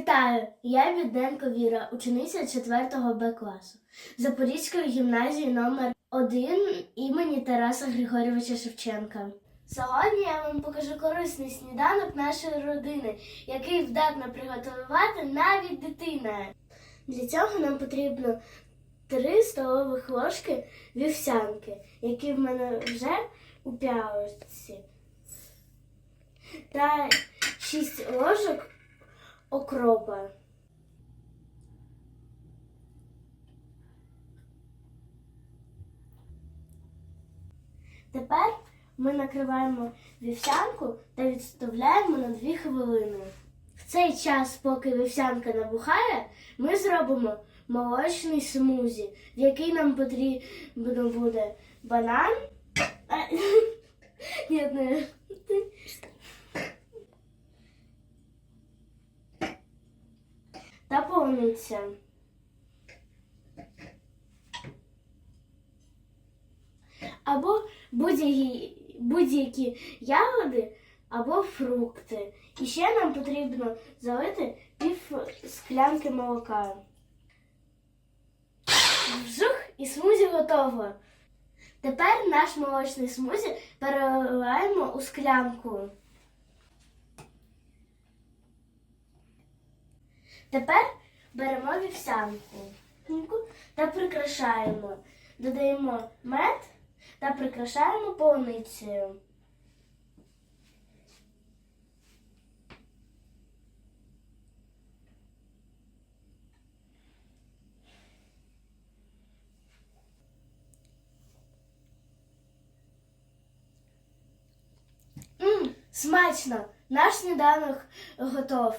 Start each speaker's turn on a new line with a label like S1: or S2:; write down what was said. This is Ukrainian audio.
S1: Вітаю! Я Бідненко Віра, учениця 4 Б класу Запорізької гімназії номер 1 імені Тараса Григорьовича Шевченка. Сьогодні я вам покажу корисний сніданок нашої родини, який вдатна приготувати навіть дитина. Для цього нам потрібно 3 столових ложки вівсянки, які в мене вже у пялочці, та 6 ложок окропа. Тепер ми накриваємо вівсянку та відставляємо на 2 хвилини. В цей час, поки вівсянка набухає, ми зробимо молочний смузі, в який нам потрібно буде банан. Ні, не. Та. Або будь-які будь-які ягоди або фрукти. І ще нам потрібно залити пів склянки молока. Вжух і смузі готово. Тепер наш молочний смузі переливаємо у склянку. Тепер беремо вівсянку та прикрашаємо. Додаємо мед та прикрашаємо полуницею. Смачно! Наш сніданок готов.